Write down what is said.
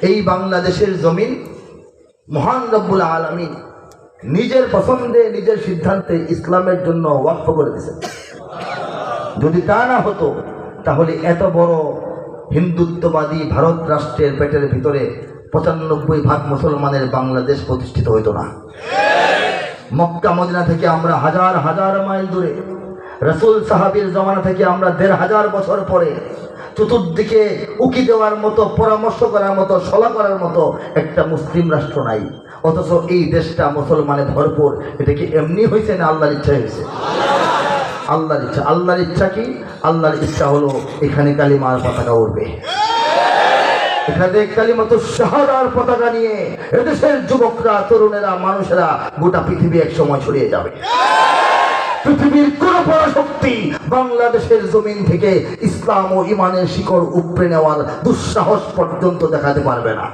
এই বাংলাদেশের জমিন মহান রব্বুল আলমী নিজের পছন্দে, নিজের সিদ্ধান্তে ইসলামের জন্য ওয়াক্ফ করে দিয়েছেন। যদি তা না হতো, তাহলে এত বড় হিন্দুত্ববাদী ভারত রাষ্ট্রের পেটের ভিতরে পঁচানব্বই ভাগ মুসলমানের বাংলাদেশ প্রতিষ্ঠিত হইতো না। মক্কা, মদিনা থেকে আমরা হাজার হাজার মাইল দূরে, রসুল সাহাবির জমানা থেকে আমরা দেড় হাজার বছর পরে চতুর্দিকে উকি দেওয়ার মতো, পরামর্শ করার মতো, সলা করার মতো একটা মুসলিম রাষ্ট্র নাই। অথচ এই দেশটা মুসলমানে ভরপুর। এটা কি এমনি হয়েছে না আল্লাহর ইচ্ছা হয়েছে আল্লাহর ইচ্ছা। আল্লাহর ইচ্ছা কি? আল্লাহর ইচ্ছা হলো এখানে কালিমার পতাকা উঠবে এখানে কালিমাত শাহাদার পতাকা নিয়ে এদেশের যুবকরা, তরুণেরা, মানুষেরা গোটা পৃথিবী এক সময় ছড়িয়ে যাবে। পৃথিবীর কোন পরাশক্তি বাংলাদেশের জমিন থেকে ইসলাম ও ইমানের শিকড় উপড়ে নেওয়ার দুঃসাহস পর্যন্ত দেখাতে পারবে না।